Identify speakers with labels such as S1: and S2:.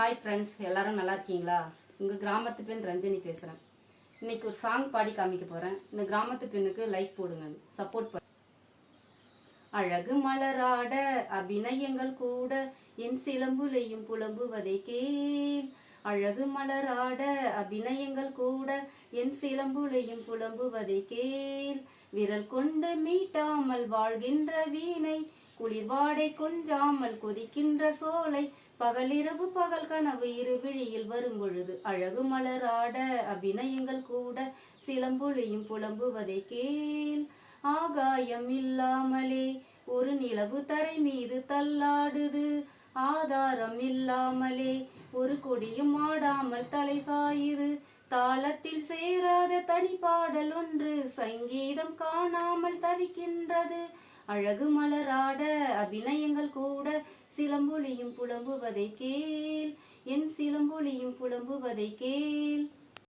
S1: Hi friends எல்லாரும் நல்லா இருக்கீங்களா? உங்கள் கிராமத்து பெண் ரஞ்சனி பேசுகிறேன் இன்னைக்கு ஒரு சாங் பாடி காமிக்க போகிறேன் இந்த கிராமத்து பெண்ணுக்கு லைக் போடுங்க. சப்போர்ட் பண்ண அழகு மலராட அபிநயங்கள் கூட என் சிலம்புலையும் புலம்புவதை கேள். அழகு மலராட அபிநயங்கள் கூட என் சிலம்புலையும் புலம்புவதை கேள். விரல் கொண்டு மீட்டாமல் வாழ்கின்ற வீணை குளிர்வாடை கொஞ்சாமல் கொதிக்கின்ற சோலை பகலிரவு பகல் கனவு இரு விழியில் வரும் பொழுது அழகு மலராட அபிநயங்கள் கூட சிலம்பொழியும் புலம்புவதை கேள். ஆகாயம் இல்லாமலே ஒரு நிலவு தரை மீது தள்ளாடுது. ஆதாரம் இல்லாமலே ஒரு கொடியும் ஆடாமல் தலை சாயுது. தாளத்தில் சேராத தனி பாடல் ஒன்று சங்கீதம் காணாமல் தவிக்கின்றது. அழகு மலராட அபிநயங்கள் கூட சிலம்பொலியும் புலம்புவதை கேள். என் சிலம்பொலியும் புலம்புவதை கேள்.